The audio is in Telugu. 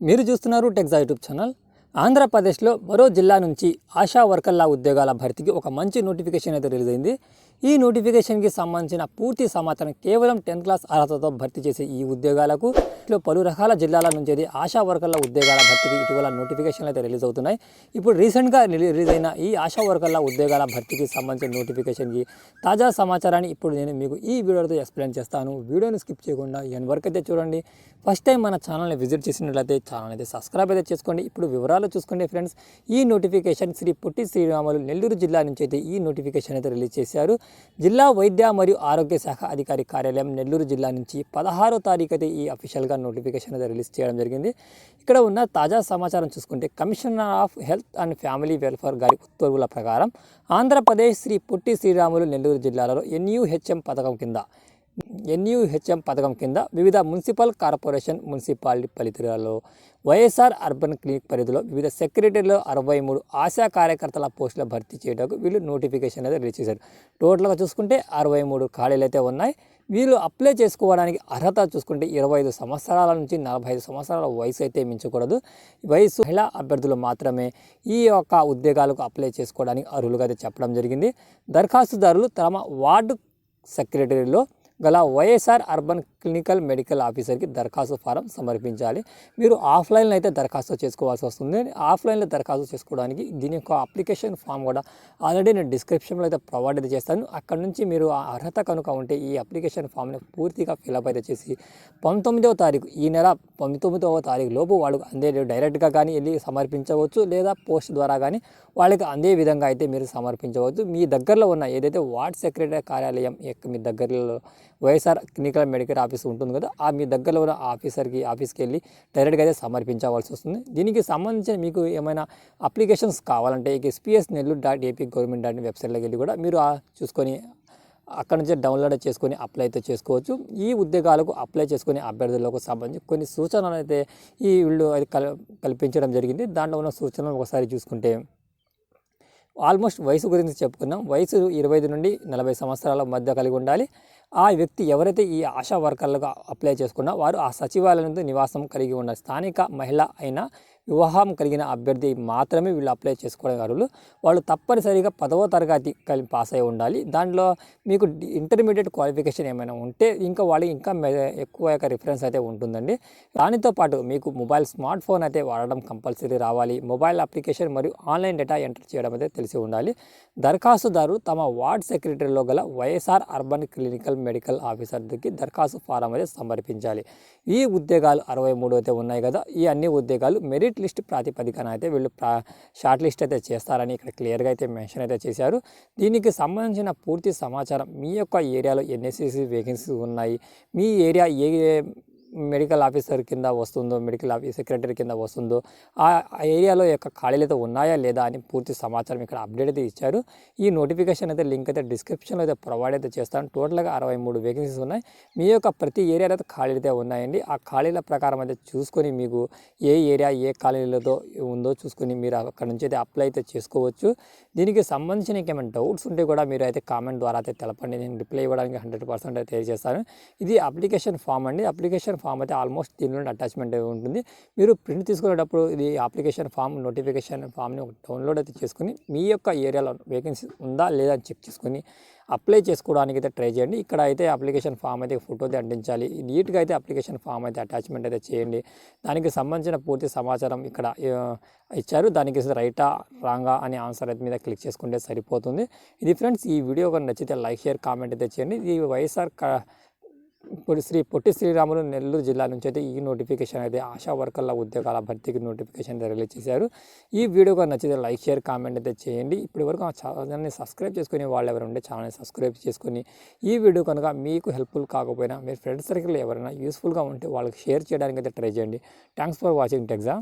మీరు చూస్తున్నారు టెక్సా యూట్యూబ్ ఛానల్ ఆంధ్రప్రదేశ్లో మరో జిల్లా నుంచి ఆశా వర్కర్ల ఉద్యోగాల భర్తీకి ఒక మంచి నోటిఫికేషన్ అయితే రిలీజ్ అయింది. ఈ నోటిఫికేషన్కి సంబంధించిన పూర్తి సమాచారం కేవలం టెన్త్ క్లాస్ అర్హతతో భర్తీ చేసే ఈ ఉద్యోగాలకు ఇట్లో పలు రకాల జిల్లాల నుంచి అయితే ఆశా వర్కర్ల ఉద్యోగాల భర్తీకి ఇటీవల నోటిఫికేషన్లు అయితే రిలీజ్ అవుతున్నాయి. ఇప్పుడు రీసెంట్గా రిలీజ్ అయిన ఈ ఆశా వర్కర్ల ఉద్యోగాల భర్తీకి సంబంధించిన నోటిఫికేషన్కి తాజా సమాచారాన్ని ఇప్పుడు నేను మీకు ఈ వీడియోతో ఎక్స్ప్లెయిన్ చేస్తాను. వీడియోని స్కిప్ చేయకుండా ఎన్ వరకు అయితే చూడండి. ఫస్ట్ టైం మన ఛానల్ని విజిట్ చేసినట్లయితే ఛానల్ అయితే సబ్స్క్రైబ్ అయితే చేసుకోండి. ఇప్పుడు వివరాలు చూసుకుంటే ఫ్రెండ్స్ ఈ నోటిఫికేషన్ శ్రీ పొట్టి శ్రీరాములు నెల్లూరు జిల్లా నుంచి అయితే ఈ నోటిఫికేషన్ అయితే రిలీజ్ చేశారు. జిల్లా వైద్య మరియు ఆరోగ్య శాఖ అధికారి కార్యాలయం నెల్లూరు జిల్లా నుంచి పదహారో తారీఖు అయితే ఈ అఫీషియల్గా నోటిఫికేషన్ అయితే రిలీజ్ చేయడం జరిగింది. ఇక్కడ ఉన్న తాజా సమాచారం చూసుకుంటే commissioner of health and family welfare గారి ఉత్తర్వుల ప్రకారం ఆంధ్రప్రదేశ్ శ్రీ పొట్టి శ్రీరాములు నెల్లూరు జిల్లాలో ఎన్యూహెచ్ఎం పథకం కింద ఎన్యూహెచ్ఎం పథకం కింద వివిధ మున్సిపల్ కార్పొరేషన్ మున్సిపాలిటీ పరిధిలో వైఎస్ఆర్ అర్బన్ క్లినిక్ పరిధిలో వివిధ సెక్రటరీలో అరవై మూడు ఆశా కార్యకర్తల పోస్టుల భర్తీ చేయడానికి వీళ్ళు నోటిఫికేషన్ అయితే రిలీజ్ చేశారు. టోటల్గా చూసుకుంటే అరవై మూడు ఖాళీలు అయితే ఉన్నాయి. వీళ్ళు అప్లై చేసుకోవడానికి అర్హత చూసుకుంటే ఇరవై ఐదు సంవత్సరాల నుంచి నలభై ఐదు సంవత్సరాల వయసు అయితే మించకూడదు. వయసు మహిళా అభ్యర్థులు మాత్రమే ఈ యొక్క ఉద్యోగాలకు అప్లై చేసుకోవడానికి అర్హులుగా అయితే చెప్పడం జరిగింది. దరఖాస్తుదారులు తమ వార్డు సెక్రటరీలో గల వైఎస్ఆర్ అర్బన్ క్లినికల్ మెడికల్ ఆఫీసర్కి దరఖాస్తు ఫారం సమర్పించాలి. మీరు ఆఫ్లైన్లో అయితే దరఖాస్తు చేసుకోవాల్సి వస్తుంది. ఆఫ్లైన్లో దరఖాస్తు చేసుకోవడానికి దీని యొక్క అప్లికేషన్ ఫామ్ కూడా ఆల్రెడీ నేను డిస్క్రిప్షన్లో అయితే ప్రొవైడ్ అయితే చేస్తాను. అక్కడ నుంచి మీరు ఆ అర్హత కనుక ఉంటే ఈ అప్లికేషన్ ఫామ్ని పూర్తిగా ఫిలప్ అయితే చేసి పంతొమ్మిదవ తారీఖు ఈ నెల పంతొమ్మిదవ తారీఖు లోపు వాళ్ళకు అందే డైరెక్ట్గా కానీ వెళ్ళి సమర్పించవచ్చు లేదా పోస్ట్ ద్వారా కానీ వాళ్ళకి అందే విధంగా అయితే మీరు సమర్పించవచ్చు. మీ దగ్గరలో ఉన్న ఏదైతే వార్డ్ సెక్రటరీ కార్యాలయం యొక్క మీ దగ్గరలో వైఎస్ఆర్ క్లినికల్ మెడికల్ ఆఫీస్ ఉంటుంది కదా ఆ మీ దగ్గరలో ఉన్న ఆఫీసర్కి ఆఫీస్కి వెళ్ళి డైరెక్ట్గా అయితే సమర్పించవలసి వస్తుంది. దీనికి సంబంధించిన మీకు ఏమైనా అప్లికేషన్స్ కావాలంటే SPS Nellore dot AP government dot వెబ్సైట్లోకి వెళ్ళి కూడా మీరు చూసుకొని అక్కడ నుంచి డౌన్లోడ్ చేసుకొని అప్లై అయితే చేసుకోవచ్చు. ఈ ఉద్యోగాలకు అప్లై చేసుకునే అభ్యర్థులకు సంబంధించి కొన్ని సూచనలు అయితే ఈ వీళ్ళు అది కల్ కల్పించడం జరిగింది. దాంట్లో ఉన్న సూచనలు ఒకసారి చూసుకుంటే ఆల్మోస్ట్ వయసు గురించి చెప్పుకుందాం. వయసు ఇరవై ఐదు నుండి నలభై సంవత్సరాల మధ్య కలిగి ఉండాలి. ఆ వ్యక్తి ఎవరైతే ఈ ఆశా వర్కర్లుగా అప్లై చేసుకున్నా వారు ఆ సచివాలయంతో నివాసం కలిగి ఉన్న స్థానిక మహిళ అయిన వివాహం కలిగిన అభ్యర్థి మాత్రమే వీళ్ళు అప్లై చేసుకోవడం అర్హులు వాళ్ళు తప్పనిసరిగా పదవ తరగతి కలిపి పాస్ అయి ఉండాలి. దాంట్లో మీకు ఇంటర్మీడియట్ క్వాలిఫికేషన్ ఏమైనా ఉంటే ఇంకా వాళ్ళకి ఇంకా ఎక్కువ యొక్క రిఫరెన్స్ అయితే ఉంటుందండి. దానితో పాటు మీకు మొబైల్ స్మార్ట్ ఫోన్ అయితే వాడడం కంపల్సరీ రావాలి. మొబైల్ అప్లికేషన్ మరియు ఆన్లైన్ డేటా ఎంటర్ చేయడం అయితే తెలిసి ఉండాలి. దరఖాస్తుదారు తమ వార్డ్ సెక్రటరీలో గల YSR urban clinical medical officer దగ్గరికి దరఖాస్తు ఫారం అయితే సమర్పించాలి. ఈ ఉద్యోగాలు అరవై మూడు అయితే ఉన్నాయి కదా. ఈ అన్ని ఉద్యోగాలు మెరిట్ లిస్ట్ ప్రాతిపదికన అయితే వీళ్ళు ప్రా షార్ట్ లిస్ట్ అయితే చేస్తారని ఇక్కడ క్లియర్గా అయితే మెన్షన్ అయితే చేశారు. దీనికి సంబంధించిన పూర్తి సమాచారం మీ యొక్క ఏరియాలో ఎన్ఎస్సిసి వేకెన్సీస్ ఉన్నాయి. మీ ఏరియా ఏ మెడికల్ ఆఫీసర్ కింద వస్తుందో మెడికల్ ఆఫీస్ సెక్రటరీ కింద వస్తుందో ఆ ఏరియాలో యొక్క ఖాళీలు అయితే ఉన్నాయా లేదా అని పూర్తి సమాచారం ఇక్కడ అప్డేట్ అయితే ఇచ్చారు. ఈ నోటిఫికేషన్ అయితే లింక్ అయితే డిస్క్రిప్షన్లో అయితే ప్రొవైడ్ అయితే చేస్తాను. టోటల్గా అరవై మూడు వేకెన్సీస్ ఉన్నాయి. మీ యొక్క ప్రతి ఏరియాలో అయితే ఖాళీలు అయితే ఉన్నాయండి. ఆ ఖాళీల ప్రకారం అయితే చూసుకొని మీకు ఏ ఏరియా ఏ ఖాళీలతో ఉందో చూసుకొని మీరు అక్కడ నుంచి అయితే అప్లై అయితే చేసుకోవచ్చు. దీనికి సంబంధించిన ఏమైనా డౌట్స్ ఉంటే కూడా మీరు అయితే కామెంట్ ద్వారా అయితే తెలపండి. నేను రిప్లై ఇవ్వడానికి హండ్రెడ్ పర్సెంట్ అయితే తెలియజేస్తాను. ఇది అప్లికేషన్ ఫామ్ అండి. అప్లికేషన్ ఫామ్ అయితే ఆల్మోస్ట్ దీని నుండి అటాచ్మెంట్ ఉంటుంది. మీరు ప్రింట్ తీసుకునేటప్పుడు ఇది అప్లికేషన్ ఫామ్ నోటిఫికేషన్ ఫామ్ని డౌన్లోడ్ అయితే చేసుకుని మీ యొక్క ఏరియాలో వేకెన్సీ ఉందా లేదా అని చెక్ చేసుకుని అప్లై చేసుకోవడానికి అయితే ట్రై చేయండి. ఇక్కడ అయితే అప్లికేషన్ ఫామ్ అయితే ఫోటో అయితే అంటించాలి. నీట్గా అయితే అప్లికేషన్ ఫామ్ అయితే అటాచ్మెంట్ అయితే చేయండి. దానికి సంబంధించిన పూర్తి సమాచారం ఇక్కడ ఇచ్చారు. దానికి రైటా రాంగా అనే ఆన్సర్ అయితే మీద క్లిక్ చేసుకుంటే సరిపోతుంది. ఇది ఫ్రెండ్స్ ఈ వీడియో నచ్చితే లైక్ షేర్ కామెంట్ అయితే చేయండి. ఇది వైఎస్ఆర్ ఇప్పుడు శ్రీ పొట్టి శ్రీరాములు నెల్లూరు జిల్లా నుంచి అయితే ఈ నోటిఫికేషన్ అయితే ఆశా వర్కర్ల ఉద్యోగాల భర్తీకి నోటిఫికేషన్ అయితే రిలీజ్ చేశారు. ఈ వీడియో నచ్చితే లైక్ షేర్ కామెంట్ అయితే చేయండి. ఇప్పటి వరకు ఆ ఛానల్ని సబ్స్క్రైబ్ చేసుకుని వాళ్ళు ఎవరు ఉంటే ఛానల్ని సబ్స్క్రైబ్ చేసుకుని ఈ వీడియో కనుక మీకు హెల్ప్ఫుల్ కాకపోయినా మీరు ఫ్రెండ్స్ సర్కిల్ ఎవరైనా యూస్ఫుల్గా ఉంటే వాళ్ళకి షేర్ చేయడానికి అయితే ట్రై చేయండి. Thanks for watching టెక్సా